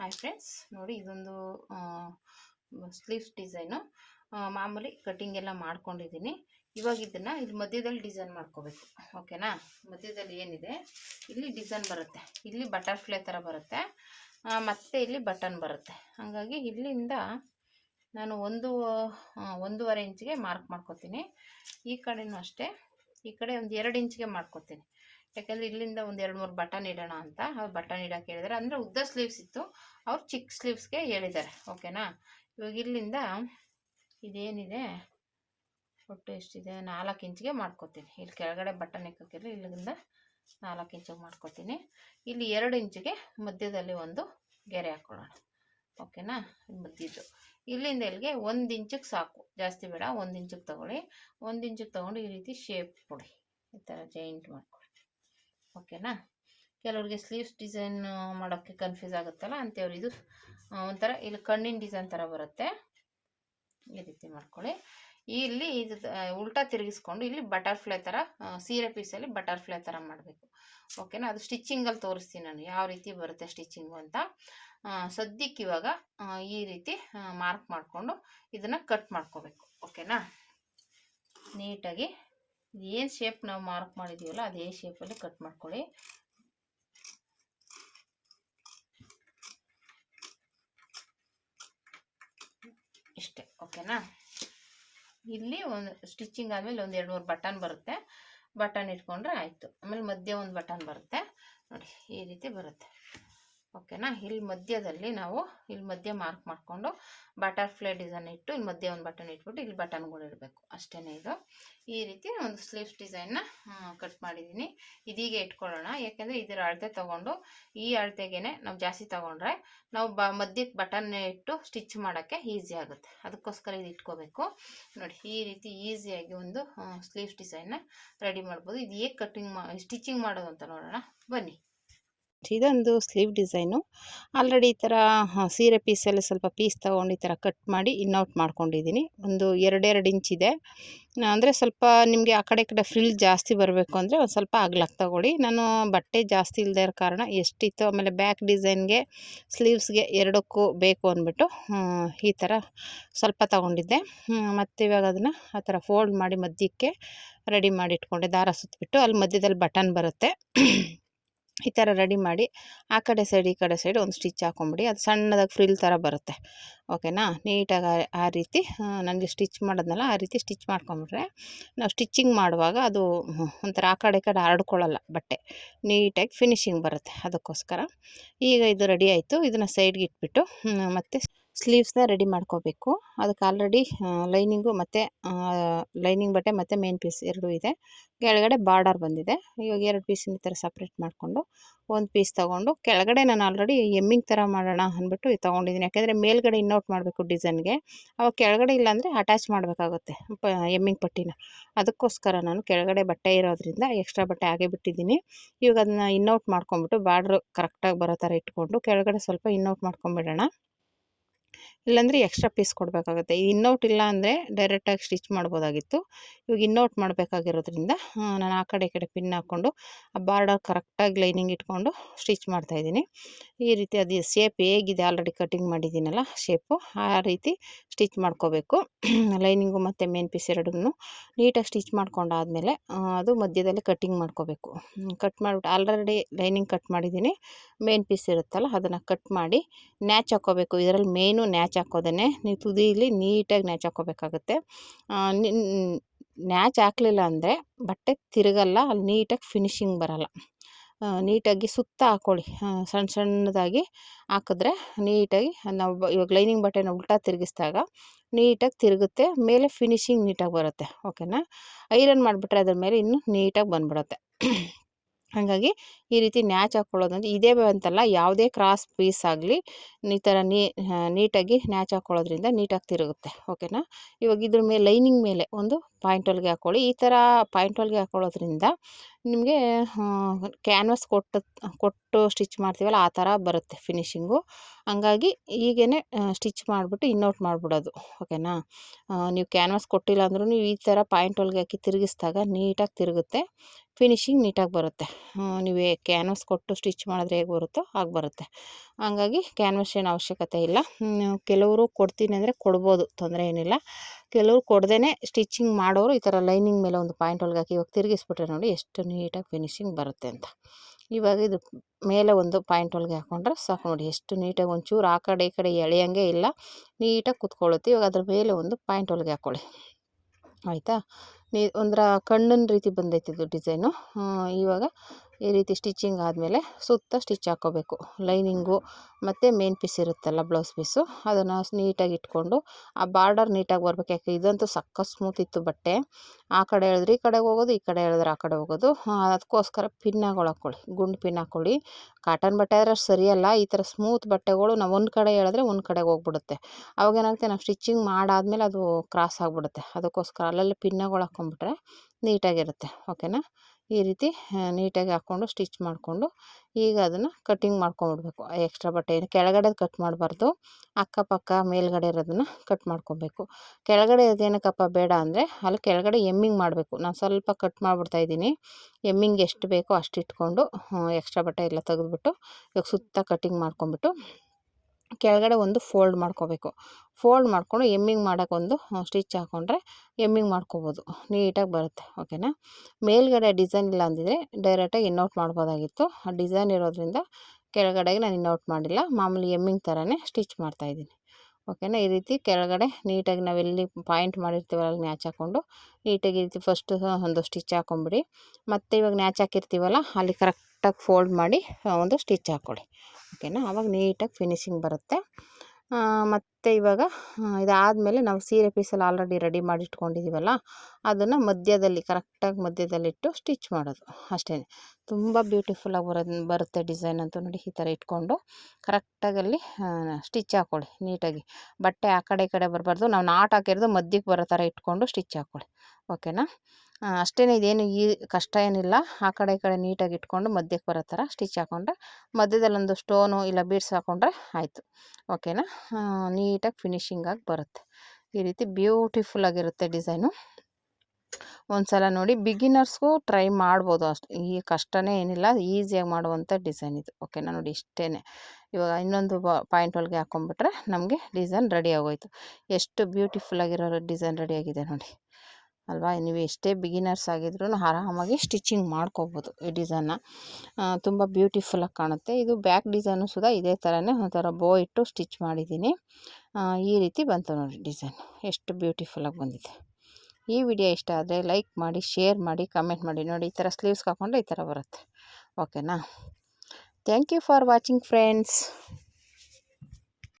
Hi friends ನೋಡಿ ಇದೊಂದು sleeves design. ಮಾಮೂಲಿ ಕಟಿಂಗ್ ಎಲ್ಲ ಮಾಡ್ಕೊಂಡಿದ್ದೀನಿ. ಇವಾಗ ಇದನ್ನು ಇಲ್ಲಿ ಮಧ್ಯದಲ್ಲಿ ಡಿಸೈನ್ ಮಾಡ್ಕೋಬೇಕು. ಓಕೆನಾ? ಮಧ್ಯದಲ್ಲಿ ಏನಿದೆ? ಇಲ್ಲಿ ಡಿಸೈನ್ ಬರುತ್ತೆ. ಇಲ್ಲಿ ಬಟರ್ಫ್ಲೈ ಥರ ಬರುತ್ತೆ. ಮತ್ತು ಇಲ್ಲಿ ಬಟನ್ ಬರುತ್ತೆ. ಹಾಗಾಗಿ ಇಲ್ಲಿಂದ ನಾನು ಒಂದು ಒಂದೂವರೆ ಇಂಚಿಗೆ ಮಾರ್ಕ್ ಮಾಡ್ಕೊತೀನಿ. ಈ ಕಡೆನೂ ಅಷ್ಟೇ. ಈ ಕಡೆ ಒಂದು ಎರಡು ಇಂಚಿಗೆ ಮಾಡ್ಕೊತೀನಿ. ಯಾಕಂದರೆ ಇಲ್ಲಿಂದ ಒಂದು ಎರಡು ಮೂರು ಬಟನ್ ಇಡೋಣ ಅಂತ ಅವ್ರು ಬಟನ್ ಇಡೋಕೆ ಹೇಳಿದ್ದಾರೆ ಅಂದರೆ ಉದ್ದ ಸ್ಲೀವ್ಸ್ ಇತ್ತು. ಅವ್ರು ಚಿಕ್ಕ ಸ್ಲೀವ್ಸ್ಗೆ ಹೇಳಿದ್ದಾರೆ. ಓಕೆನಾ ಇವಾಗ ಇಲ್ಲಿಂದ ಇದೇನಿದೆ? ಒಟ್ಟು ಎಷ್ಟಿದೆ? ನಾಲ್ಕು ಇಂಚಿಗೆ ಮಾಡ್ಕೊತೀನಿ. ಇಲ್ಲಿ ಕೆಳಗಡೆ ಬಟನ್ ಇಕ್ಕಿಲ್ಲ ಇಲ್ಲಿಂದ ನಾಲ್ಕು ಇಂಚಿಗೆ ಮಾಡ್ಕೊತೀನಿ. ಇಲ್ಲಿ ಎರಡು ಇಂಚಿಗೆ ಮಧ್ಯದಲ್ಲಿ ಒಂದು ಗೆರೆ ಹಾಕ್ಕೊಳ್ಳೋಣ ಓಕೆನಾ ಮಧ್ಯದ್ದು. ಇಲ್ಲಿಂದ ಇಲ್ಲಿಗೆ ಒಂದು ಇಂಚಿಗೆ ಸಾಕು. ಜಾಸ್ತಿ ಬೇಡ, ಒಂದು ಇಂಚಿಗೆ ತೊಗೊಳ್ಳಿ. ಒಂದು ಇಂಚಿಗೆ ತೊಗೊಂಡು ಈ ರೀತಿ ಶೇಪ್ ಕೊಡಿ. ಈ ಥರ ಜೈಂಟ್ ಮಾಡ್ಕೊಳ್ಳಿ ಓಕೆನಾ? ಕೆಲವ್ರಿಗೆ ಸ್ಲೀವ್ಸ್ ಡಿಸೈನ್ ಮಾಡೋಕ್ಕೆ ಕನ್ಫ್ಯೂಸ್ ಆಗುತ್ತಲ್ಲ ಅಂಥವ್ರು ಇದು ಒಂಥರ ಇಲ್ಲಿ ಕಣ್ಣಿನ ಡಿಸೈನ್ ಥರ ಬರುತ್ತೆ. ಈ ರೀತಿ ಮಾಡ್ಕೊಳ್ಳಿ. ಇಲ್ಲಿ ಇದು ಉಲ್ಟಾ ತಿರುಗಿಸ್ಕೊಂಡು ಇಲ್ಲಿ ಬಟರ್ಫ್ಲೈ ಥರ ಸೀರೆ ಪೀಸಲ್ಲಿ ಬಟರ್ಫ್ಲೈ ಥರ ಮಾಡಬೇಕು. ಓಕೆನಾ? ಅದು ಸ್ಟಿಚ್ಚಿಂಗಲ್ಲಿ ತೋರಿಸ್ತೀನಿ ನಾನು, ಯಾವ ರೀತಿ ಬರುತ್ತೆ ಸ್ಟಿಚ್ಚಿಂಗು ಅಂತ. ಸದ್ಯಕ್ಕೆ ಇವಾಗ ಈ ರೀತಿ ಮಾರ್ಕ್ ಮಾಡಿಕೊಂಡು ಇದನ್ನು ಕಟ್ ಮಾಡ್ಕೋಬೇಕು. ಓಕೆನಾ? ನೀಟಾಗಿ ಏನು ಶೇಪ್ ನಾವು ಮಾರ್ಕ್ ಮಾಡಿದ್ದೀವಲ್ಲ ಅದೇ ಶೇಪಲ್ಲಿ ಕಟ್ ಮಾಡ್ಕೊಳ್ಳಿ. ಇಷ್ಟೇ ಓಕೆನಾ ಇಲ್ಲಿ ಒಂದು ಸ್ಟಿಚಿಂಗ್ ಆದಮೇಲೆ ಒಂದು ಎರಡು ಮೂರು ಬಟನ್ ಬರುತ್ತೆ. ಬಟನ್ ಇಟ್ಕೊಂಡ್ರೆ ಆಯಿತು. ಆಮೇಲೆ ಮಧ್ಯ ಒಂದು ಬಟನ್ ಬರುತ್ತೆ. ನೋಡಿ, ಈ ರೀತಿ ಬರುತ್ತೆ. ಓಕೆನಾ ಇಲ್ಲಿ ಮಧ್ಯದಲ್ಲಿ ನಾವು ಇಲ್ಲಿ ಮಧ್ಯ ಮಾರ್ಕ್ ಮಾಡಿಕೊಂಡು ಬಟರ್ಫ್ಲೈ ಡಿಸೈನ್ ಇಟ್ಟು ಇಲ್ಲಿ ಮಧ್ಯ ಒಂದು ಬಟನ್ ಇಟ್ಬಿಟ್ಟು ಇಲ್ಲಿ ಬಟನ್ಗಳು ಇಡಬೇಕು. ಅಷ್ಟೇ ಇದು. ಈ ರೀತಿ ಒಂದು ಸ್ಲೀವ್ಸ್ ಡಿಸೈನ್ನ ಕಟ್ ಮಾಡಿದ್ದೀನಿ ಇದೀಗ ಇಟ್ಕೊಳ್ಳೋಣ. ಯಾಕೆಂದರೆ ಇದರ ಅಳತೆ ತೊಗೊಂಡು ಈ ಅಳತೆಗೇ ನಾವು ಜಾಸ್ತಿ ತೊಗೊಂಡ್ರೆ ನಾವು ಬ ಮಧ್ಯಕ್ಕೆ ಬಟನ್ ಇಟ್ಟು ಸ್ಟಿಚ್ ಮಾಡೋಕ್ಕೆ ಈಸಿ ಆಗುತ್ತೆ. ಅದಕ್ಕೋಸ್ಕರ ಇದು ಇಟ್ಕೋಬೇಕು. ನೋಡಿ, ಈ ರೀತಿ ಈಸಿಯಾಗಿ ಒಂದು ಸ್ಲೀವ್ಸ್ ಡಿಸೈನ್ನ ರೆಡಿ ಮಾಡ್ಬೋದು. ಇದು ಹೇಗೆ ಕಟ್ಟಿಂಗ್ ಮಾ ಸ್ಟಿಚಿಂಗ್ ಮಾಡೋದು ಅಂತ ನೋಡೋಣ. ಬನ್ನಿ. ಇದೊಂದು ಸ್ಲೀವ್ ಡಿಸೈನು. ಆಲ್ರೆಡಿ ಈ ಥರ ಸೀರೆ ಪೀಸಲ್ಲಿ ಸ್ವಲ್ಪ ಪೀಸ್ ತೊಗೊಂಡು ಈ ಥರ ಕಟ್ ಮಾಡಿ ಇನ್ನೌಟ್ ಮಾಡ್ಕೊಂಡಿದ್ದೀನಿ. ಒಂದು ಎರಡೆರಡು ಇಂಚಿದೆ ಅಂದರೆ ಸ್ವಲ್ಪ ನಿಮಗೆ ಆ ಕಡೆ ಕಡೆ ಫ್ರಿಲ್ ಜಾಸ್ತಿ ಬರಬೇಕು ಅಂದರೆ ಒಂದು ಸ್ವಲ್ಪ ಅಗ್ಲಕ್ಕೆ ತಗೊಳ್ಳಿ. ನಾನು ಬಟ್ಟೆ ಜಾಸ್ತಿ ಇಲ್ಲದೆ ಇರೋ ಕಾರಣ ಎಷ್ಟಿತ್ತು, ಆಮೇಲೆ ಬ್ಯಾಕ್ ಡಿಸೈನ್ಗೆ ಸ್ಲೀವ್ಸ್ಗೆ ಎರಡಕ್ಕೂ ಬೇಕು ಅಂದ್ಬಿಟ್ಟು ಈ ಥರ ಸ್ವಲ್ಪ ತಗೊಂಡಿದ್ದೆ. ಮತ್ತು ಇವಾಗ ಅದನ್ನು ಆ ಥರ ಫೋಲ್ಡ್ ಮಾಡಿ ಮಧ್ಯಕ್ಕೆ ರೆಡಿ ಮಾಡಿ ಇಟ್ಕೊಂಡೆ. ದಾರ ಸುತ್ತಿಬಿಟ್ಟು ಅಲ್ಲಿ ಮಧ್ಯದಲ್ಲಿ ಬಟನ್ ಬರುತ್ತೆ. ಈ ಥರ ರೆಡಿ ಮಾಡಿ ಆ ಕಡೆ ಸೈಡ್ ಈ ಕಡೆ ಸೈಡ್ ಒಂದು ಸ್ಟಿಚ್ ಹಾಕೊಂಬಿಡಿ. ಅದು ಸಣ್ಣದಾಗಿ ಫ್ರಿಲ್ ಥರ ಬರುತ್ತೆ. ಓಕೆನಾ? ನೀಟಾಗಿ ಆ- ರೀತಿ ನನಗೆ ಸ್ಟಿಚ್ ಮಾಡೋದ್ನಲ್ಲ ಆ ರೀತಿ ಸ್ಟಿಚ್ ಮಾಡ್ಕೊಂಬಿಟ್ರೆ ನಾವು ಸ್ಟಿಚ್ಚಿಂಗ್ ಮಾಡುವಾಗ ಅದು ಒಂಥರ ಆ ಕಡೆ ಕಡೆ ಹರಡ್ಕೊಳ್ಳಲ್ಲ ಬಟ್ಟೆ. ನೀಟಾಗಿ ಫಿನಿಶಿಂಗ್ ಬರುತ್ತೆ ಅದಕ್ಕೋಸ್ಕರ. ಈಗ ಇದು ರೆಡಿ ಆಯಿತು. ಇದನ್ನು ಸೈಡ್ಗೆ ಇಟ್ಬಿಟ್ಟು ಮತ್ತೆ ಸ್ಲೀವ್ಸ್ನ ರೆಡಿ ಮಾಡ್ಕೋಬೇಕು. ಅದಕ್ಕೆ ಆಲ್ರೆಡಿ ಲೈನಿಂಗು ಮತ್ತು ಲೈನಿಂಗ್ ಬಟ್ಟೆ ಮತ್ತು ಮೇನ್ ಪೀಸ್ ಎರಡೂ ಇದೆ. ಕೆಳಗಡೆ ಬಾರ್ಡರ್ ಬಂದಿದೆ. ಇವಾಗ ಎರಡು ಪೀಸಿನ ಥರ ಸಪ್ರೇಟ್ ಮಾಡಿಕೊಂಡು ಒಂದು ಪೀಸ್ ತೊಗೊಂಡು ಕೆಳಗಡೆ ನಾನು ಆಲ್ರೆಡಿ ಎಮ್ಮಿಂಗ್ ಥರ ಮಾಡೋಣ ಅಂದ್ಬಿಟ್ಟು ತೊಗೊಂಡಿದ್ದೀನಿ ಯಾಕೆಂದರೆ ಮೇಲ್ಗಡೆ ಇನ್ನೌಟ್ ಮಾಡಬೇಕು ಡಿಸೈನ್ಗೆ ಅವಾಗ ಕೆಳಗಡೆ ಇಲ್ಲಾಂದರೆ ಅಟ್ಯಾಚ್ ಮಾಡಬೇಕಾಗುತ್ತೆ, ಪ ಎಮ್ಮಿಂಗ್ ಪಟ್ಟಿನ. ಅದಕ್ಕೋಸ್ಕರ ನಾನು ಕೆಳಗಡೆ ಬಟ್ಟೆ ಇರೋದ್ರಿಂದ ಎಕ್ಸ್ಟ್ರಾ ಬಟ್ಟೆ ಹಾಗೆ ಬಿಟ್ಟಿದ್ದೀನಿ ಇವಾಗ ಅದನ್ನ ಇನ್ನೌಟ್ ಮಾಡ್ಕೊಂಬಿಟ್ಟು ಬಾರ್ಡ್ರು ಕರೆಕ್ಟಾಗಿ ಬರೋ ಥರ ಇಟ್ಕೊಂಡು ಕೆಳಗಡೆ ಸ್ವಲ್ಪ ಇನ್ನೌಟ್ ಮಾಡ್ಕೊಂಬಿಡೋಣ ಇಲ್ಲಾಂದರೆ ಎಕ್ಸ್ಟ್ರಾ ಪೀಸ್ ಕೊಡಬೇಕಾಗುತ್ತೆ. ಇನ್ನೌಟ್ ಇಲ್ಲ ಅಂದರೆ ಡೈರೆಕ್ಟಾಗಿ ಸ್ಟಿಚ್ ಮಾಡ್ಬೋದಾಗಿತ್ತು. ಇವಾಗ ಇನ್ನೌಟ್ ಮಾಡಬೇಕಾಗಿರೋದ್ರಿಂದ ನಾನು ಆ ಕಡೆ ಕಡೆ ಪಿನ್ ಹಾಕ್ಕೊಂಡು ಆ ಬಾರ್ಡರ್ ಕರೆಕ್ಟಾಗಿ ಲೈನಿಂಗ್ ಇಟ್ಕೊಂಡು ಸ್ಟಿಚ್ ಮಾಡ್ತಾಯಿದ್ದೀನಿ ಈ ರೀತಿ ಅದು ಶೇಪ್ ಹೇಗಿದೆ, ಆಲ್ರೆಡಿ ಕಟಿಂಗ್ ಮಾಡಿದ್ದೀನಲ್ಲ ಶೇಪು, ಆ ರೀತಿ ಸ್ಟಿಚ್ ಮಾಡ್ಕೋಬೇಕು. ಲೈನಿಂಗು ಮತ್ತು ಮೇನ್ ಪೀಸ್ ಎರಡನ್ನೂ ನೀಟಾಗಿ ಸ್ಟಿಚ್ ಮಾಡ್ಕೊಂಡಾದಮೇಲೆ ಅದು ಮಧ್ಯದಲ್ಲಿ ಕಟ್ಟಿಂಗ್ ಮಾಡ್ಕೋಬೇಕು. ಕಟ್ ಮಾಡಿಬಿಟ್ಟು ಆಲ್ರೆಡಿ ಲೈನಿಂಗ್ ಕಟ್ ಮಾಡಿದ್ದೀನಿ. ಮೇನ್ ಪೀಸ್ ಇರುತ್ತಲ್ಲ, ಅದನ್ನು ಕಟ್ ಮಾಡಿ ನ್ಯಾಚ್ ಹಾಕ್ಕೋಬೇಕು ಇದರಲ್ಲಿ ಮೇನು ನ್ಯಾಚ್ ಹಾಕೋದೇ ನೀವು ತುದಿಲಿ ನೀಟಾಗಿ ನ್ಯಾಚ್ ಹಾಕೋಬೇಕಾಗುತ್ತೆ. ನ್ಯಾಚ್ ಹಾಕಲಿಲ್ಲ ಅಂದರೆ ಬಟ್ಟೆ ತಿರುಗಲ್ಲ ಅಲ್ಲಿ ನೀಟಾಗಿ ಫಿನಿಶಿಂಗ್ ಬರಲ್ಲ. ನೀಟಾಗಿ ಸುತ್ತ ಹಾಕ್ಕೊಳ್ಳಿ ಆ, ಸಣ್ಣ ಸಣ್ಣದಾಗಿ ಹಾಕಿದ್ರೆ ನೀಟಾಗಿ ನಾವು ಇವಾಗ ಲೈನಿಂಗ್ ಬಟ್ಟೆನ ಉಲ್ಟಾ ತಿರುಗಿಸಿದಾಗ ನೀಟಾಗಿ ತಿರುಗುತ್ತೆ ಮೇಲೆ ಫಿನಿಶಿಂಗ್ ನೀಟಾಗಿ ಬರುತ್ತೆ. ಓಕೆನಾ? ಐರನ್ ಮಾಡಿಬಿಟ್ರೆ ಅದ್ರ ಮೇಲೆ ಇನ್ನೂ ನೀಟಾಗಿ ಬಂದ್ಬಿಡುತ್ತೆ. ಹಾಗಾಗಿ ಈ ರೀತಿ ನ್ಯಾಚ್ ಹಾಕ್ಕೊಳ್ಳೋದಂದ್ರೆ ಇದೇ ಅಂತಲ್ಲ ಯಾವುದೇ ಕ್ರಾಸ್ ಪೀಸ್ ಆಗಲಿ ಈ ಥರ ನೀಟಾಗಿ ನ್ಯಾಚ್ ಹಾಕ್ಕೊಳ್ಳೋದ್ರಿಂದ ನೀಟಾಗಿ ತಿರುಗುತ್ತೆ. ಓಕೆನಾ? ಇವಾಗ ಇದ್ರ ಮೇಲೆ ಲೈನಿಂಗ್ ಮೇಲೆ ಒಂದು ಪಾಯಿಂಟ್ ಹೊಲಿಗೆ ಹಾಕ್ಕೊಳ್ಳಿ ಈ ಥರ ಪಾಯಿಂಟ್ ಹೊಲಿಗೆ ಹಾಕ್ಕೊಳ್ಳೋದ್ರಿಂದ ನಿಮಗೆ ಕ್ಯಾನ್ವಾಸ್ ಕೊಟ್ಟು ಕೊಟ್ಟು ಸ್ಟಿಚ್ ಮಾಡ್ತೀವಲ್ಲ ಆ ಥರ ಬರುತ್ತೆ ಫಿನಿಶಿಂಗು. ಹಂಗಾಗಿ ಹೀಗೇ ಸ್ಟಿಚ್ ಮಾಡಿಬಿಟ್ಟು ಇನ್ನೌಟ್ ಮಾಡಿಬಿಡೋದು. ಓಕೆನಾ? ನೀವು ಕ್ಯಾನ್ವಾಸ್ ಕೊಟ್ಟಿಲ್ಲ ಅಂದ್ರೂ ಈ ಥರ ಪಾಯಿಂಟ್ ಹೊಲಿಗೆ ಹಾಕಿ ತಿರುಗಿಸಿದಾಗ ನೀಟಾಗಿ ತಿರುಗುತ್ತೆ. ಫಿನಿಶಿಂಗ್ ನೀಟಾಗಿ ಬರುತ್ತೆ. ನೀವೇ ನೀವು ಕ್ಯಾನ್ವಸ್ ಕೊಟ್ಟು ಸ್ಟಿಚ್ ಮಾಡಿದ್ರೆ ಹೇಗೆ ಬರುತ್ತೋ ಹಾಗೆ ಬರುತ್ತೆ. ಹಾಗಾಗಿ ಕ್ಯಾನ್ವಸ್ ಏನು ಅವಶ್ಯಕತೆ ಇಲ್ಲ. ಕೆಲವರು ಕೊಡ್ತೀನಿ ಅಂದರೆ ಕೊಡ್ಬೋದು, ತೊಂದರೆ ಏನಿಲ್ಲ. ಕೆಲವರು ಕೊಡ್ದೇ ಸ್ಟಿಚಿಂಗ್ ಮಾಡೋರು ಈ ಥರ ಲೈನಿಂಗ್ ಮೇಲೆ ಒಂದು ಪಾಯಿಂಟ್ ಒಳಗೆ ಹಾಕಿ ಇವಾಗ ತಿರುಗಿಸ್ಬಿಟ್ರೆ ನೋಡಿ ಎಷ್ಟು ನೀಟಾಗಿ ಫಿನಿಶಿಂಗ್ ಬರುತ್ತೆ ಅಂತ. ಇವಾಗ ಇದು ಮೇಲೆ ಒಂದು ಪಾಯಿಂಟ್ ಒಳಗೆ ಹಾಕೊಂಡ್ರೆ ಸಾಕು ನೋಡಿ, ಎಷ್ಟು ನೀಟಾಗಿ ಒಂಚೂರು ಆ ಕಡೆ ಈ ಕಡೆ ಎಳೆಯಂಗೆ ಇಲ್ಲ. ನೀಟಾಗಿ ಕುತ್ಕೊಳ್ಳುತ್ತೆ. ಇವಾಗ ಅದ್ರ ಮೇಲೆ ಒಂದು ಪಾಯಿಂಟ್ ಒಳಗೆ ಹಾಕ್ಕೊಳ್ಳಿ ಆಯಿತಾ? ಒಂಥರ ಕಣ್ಣಿನ ರೀತಿ ಬಂದೈತೆ ಇದು ಡಿಸೈನು. ಇವಾಗ ಈ ರೀತಿ ಸ್ಟಿಚಿಂಗ್ ಆದಮೇಲೆ ಸುತ್ತ ಸ್ಟಿಚ್ ಹಾಕ್ಕೋಬೇಕು ಲೈನಿಂಗು ಮತ್ತು ಮೇನ್ ಪೀಸ್ ಇರುತ್ತಲ್ಲ ಬ್ಲೌಸ್ ಪೀಸು, ಅದನ್ನು ನೀಟಾಗಿ ಇಟ್ಕೊಂಡು, ಆ ಬಾರ್ಡರ್ ನೀಟಾಗಿ ಬರಬೇಕು. ಯಾಕೆ ಇದಂತೂ ಸಕ್ಕ ಸ್ಮೂತ್ ಇತ್ತು ಬಟ್ಟೆ. ಆ ಕಡೆ ಹೇಳಿದ್ರೆ ಈ ಕಡೆಗೆ ಹೋಗೋದು, ಈ ಕಡೆ ಹೇಳಿದ್ರೆ ಆ ಕಡೆ ಹೋಗೋದು. ಅದಕ್ಕೋಸ್ಕರ ಪಿನ್ನಾಗಳು ಹಾಕ್ಕೊಳ್ಳಿ ಗುಂಡು ಪಿನ್ ಹಾಕ್ಕೊಳ್ಳಿ ಕಾಟನ್ ಬಟ್ಟೆ ಆದರೆ ಸರಿಯಲ್ಲ ಈ ಥರ ಸ್ಮೂತ್ ಬಟ್ಟೆಗಳು ನಾವು ಒಂದು ಕಡೆ ಹೇಳಿದ್ರೆ ಒಂದು ಕಡೆಗೆ ಹೋಗ್ಬಿಡುತ್ತೆ. ಅವಾಗೇನಾಗುತ್ತೆ ನಾವು ಸ್ಟಿಚಿಂಗ್ ಮಾಡಾದ್ಮೇಲೆ ಅದು ಕ್ರಾಸ್ ಆಗಿಬಿಡುತ್ತೆ. ಅದಕ್ಕೋಸ್ಕರ ಅಲ್ಲಲ್ಲಿ ಪಿನ್ನಾಗಳು ಹಾಕ್ಕೊಂಬಿಟ್ರೆ ನೀಟಾಗಿರುತ್ತೆ. ಓಕೆನಾ? ಈ ರೀತಿ ನೀಟಾಗಿ ಹಾಕ್ಕೊಂಡು ಸ್ಟಿಚ್ ಮಾಡಿಕೊಂಡು ಈಗ ಅದನ್ನು ಕಟ್ಟಿಂಗ್ ಮಾಡ್ಕೊಂಬಿಡ್ಬೇಕು. ಎಕ್ಸ್ಟ್ರಾ ಬಟ್ಟೆ ಕೆಳಗಡೆ ಕಟ್ ಮಾಡಬಾರ್ದು, ಅಕ್ಕಪಕ್ಕ ಮೇಲ್ಗಡೆ ಇರೋದನ್ನು ಕಟ್ ಮಾಡ್ಕೊಬೇಕು. ಕೆಳಗಡೆ ಏನಕ್ಕಪ್ಪ ಬೇಡ ಅಂದರೆ ಅಲ್ಲಿ ಕೆಳಗಡೆ ಎಮ್ಮಿಂಗ್ ಮಾಡಬೇಕು. ನಾನು ಸ್ವಲ್ಪ ಕಟ್ ಮಾಡಿಬಿಡ್ತಾ ಇದ್ದೀನಿ. ಎಮ್ಮಿಂಗ್ ಎಷ್ಟು ಬೇಕೋ ಅಷ್ಟು ಇಟ್ಕೊಂಡು ಎಕ್ಸ್ಟ್ರಾ ಬಟ್ಟೆ ಎಲ್ಲ ತೆಗೆದ್ಬಿಟ್ಟು ಇವಾಗ ಸುತ್ತ ಕಟ್ಟಿಂಗ್ ಮಾಡ್ಕೊಂಬಿಟ್ಟು ಕೆಳಗಡೆ ಒಂದು ಫೋಲ್ಡ್ ಮಾಡ್ಕೋಬೇಕು. ಫೋಲ್ಡ್ ಮಾಡಿಕೊಂಡು ಎಮ್ಮಿಂಗ್ ಮಾಡೋಕ್ಕೊಂದು ಸ್ಟಿಚ್ ಹಾಕ್ಕೊಂಡ್ರೆ ಎಮ್ಮಿಂಗ್ ಮಾಡ್ಕೋಬೋದು. ನೀಟಾಗಿ ಬರುತ್ತೆ, ಓಕೆನಾ? ಮೇಲ್ಗಡೆ ಡಿಸೈನ್ ಇಲ್ಲ ಅಂದಿದ್ರೆ ಡೈರೆಕ್ಟಾಗಿ ಇನ್ನೌಟ್ ಮಾಡ್ಬೋದಾಗಿತ್ತು. ಆ ಡಿಸೈನ್ ಇರೋದ್ರಿಂದ ಕೆಳಗಡೆಗೆ ನಾನು ಇನ್ನೌಟ್ ಮಾಡಿಲ್ಲ. ಮಾಮೂಲಿ ಎಮ್ಮಿಂಗ್ ಥರನೇ ಸ್ಟಿಚ್ ಮಾಡ್ತಾಯಿದ್ದೀನಿ ಓಕೆನಾ? ಈ ರೀತಿ ಕೆಳಗಡೆ ನೀಟಾಗಿ ನಾವೆಲ್ಲಿ ಪಾಯಿಂಟ್ ಮಾಡಿರ್ತೀವಲ್ಲ ಅಲ್ಲಿ ನ್ಯಾಚ್ ಹಾಕ್ಕೊಂಡು ನೀಟಾಗಿ ಈ ರೀತಿ ಫಸ್ಟು ಒಂದು ಸ್ಟಿಚ್ ಹಾಕ್ಕೊಂಬಿಡಿ ಮತ್ತು ಇವಾಗ ನ್ಯಾಚ್ ಹಾಕಿರ್ತೀವಲ್ಲ, ಅಲ್ಲಿ ಕರೆಕ್ಟಾಗಿ ಫೋಲ್ಡ್ ಮಾಡಿ ಒಂದು ಸ್ಟಿಚ್ ಹಾಕ್ಕೊಳ್ಳಿ ಓಕೆನಾ ಆವಾಗ ನೀಟಾಗಿ ಫಿನಿಶಿಂಗ್ ಬರುತ್ತೆ. ಮತ್ತು ಇವಾಗ ಇದಾದಮೇಲೆ ನಾವು ಸೀರೆ ಪೀಸಲ್ಲಿ ಆಲ್ರೆಡಿ ರೆಡಿ ಮಾಡಿ ಇಟ್ಕೊಂಡಿದ್ದೀವಲ್ಲ ಅದನ್ನು ಮಧ್ಯದಲ್ಲಿ ಕರೆಕ್ಟಾಗಿ ಮಧ್ಯದಲ್ಲಿಟ್ಟು ಸ್ಟಿಚ್ ಮಾಡೋದು. ಅಷ್ಟೇ ತುಂಬ ಬ್ಯೂಟಿಫುಲ್ಲಾಗಿ ಬರೋದು, ಬರುತ್ತೆ ಡಿಸೈನ್ ಅಂತೂ ನೋಡಿ, ಈ ಥರ ಇಟ್ಕೊಂಡು ಕರೆಕ್ಟಾಗಿ ಅಲ್ಲಿ ಸ್ಟಿಚ್ ಹಾಕ್ಕೊಳ್ಳಿ ನೀಟಾಗಿ. ಬಟ್ಟೆ ಆ ಕಡೆ ಈ ಕಡೆ ಬರಬಾರ್ದು. ನಾವು ನಾಟ್ ಹಾಕಿರೋದು ಮಧ್ಯಕ್ಕೆ ಬರೋ ಥರ ಇಟ್ಕೊಂಡು ಸ್ಟಿಚ್ ಹಾಕ್ಕೊಳ್ಳಿ ಓಕೆನಾ ಅಷ್ಟೇ ಇದೇನು ಈ ಕಷ್ಟ ಏನಿಲ್ಲ. ಆ ಕಡೆ ಈ ಕಡೆ ನೀಟಾಗಿ ಇಟ್ಕೊಂಡು ಮಧ್ಯಕ್ಕೆ ಬರೋ ಥರ ಸ್ಟಿಚ್ ಹಾಕ್ಕೊಂಡ್ರೆ ಮಧ್ಯದಲ್ಲೊಂದು ಸ್ಟೋನು ಇಲ್ಲ ಬೀಡ್ಸ್ ಹಾಕ್ಕೊಂಡ್ರೆ ಆಯಿತು. ಓಕೆನಾ ನೀಟಾಗಿ ಫಿನಿಶಿಂಗಾಗಿ ಬರುತ್ತೆ. ಈ ರೀತಿ ಬ್ಯೂಟಿಫುಲ್ಲಾಗಿರುತ್ತೆ ಡಿಸೈನು ಒಂದು ಸಲ ನೋಡಿ ಬಿಗಿನರ್ಸ್ಗೂ ಟ್ರೈ ಮಾಡ್ಬೋದು ಅಷ್ಟು. ಈ ಕಷ್ಟನೇ ಏನಿಲ್ಲ ಈಸಿಯಾಗಿ ಮಾಡುವಂಥ ಡಿಸೈನ್ ಇದು. ಓಕೆನಾ ನೋಡಿ ಇಷ್ಟೇ ಇವಾಗ ಇನ್ನೊಂದು ಪಾಯಿಂಟ್ ಒಳಗೆ ಹಾಕ್ಕೊಂಬಿಟ್ರೆ ನಮಗೆ ಡಿಸೈನ್ ರೆಡಿ ಆಗೋಯ್ತು. ಎಷ್ಟು ಬ್ಯೂಟಿಫುಲ್ ಆಗಿರೋ ಡಿಸೈನ್ ರೆಡಿಯಾಗಿದೆ ನೋಡಿ. ಅಲ್ವಾ? ನೀವು ಎಷ್ಟೇ ಬಿಗಿನರ್ಸ್ ಆಗಿದ್ರೂ ಆರಾಮಾಗಿ ಸ್ಟಿಚಿಂಗ್ ಮಾಡ್ಕೋಬೋದು ಈ ಡಿಸೈನ್ನ ತುಂಬ ಬ್ಯೂಟಿಫುಲ್ಲಾಗಿ ಕಾಣುತ್ತೆ. ಇದು ಬ್ಯಾಕ್ ಡಿಸೈನು ಸುಧಾ ಇದೇ ಥರನೇ ಒಂಥರ ಬೋ ಇಟ್ಟು ಸ್ಟಿಚ್ ಮಾಡಿದ್ದೀನಿ ಈ ರೀತಿ ಬಂತು ನೋಡಿ ಡಿಸೈನ್ ಎಷ್ಟು ಬ್ಯೂಟಿಫುಲ್ಲಾಗಿ ಬಂದಿದೆ. ಈ ವಿಡಿಯೋ ಇಷ್ಟ ಆದರೆ ಲೈಕ್ ಮಾಡಿ ಶೇರ್ ಮಾಡಿ ಕಮೆಂಟ್ ಮಾಡಿ. ನೋಡಿ, ಈ ಥರ ಸ್ಲೀವ್ಸ್ಗೆ ಹಾಕ್ಕೊಂಡ್ರೆ ಈ ಥರ ಬರುತ್ತೆ. ಓಕೆನಾ thank you for watching friends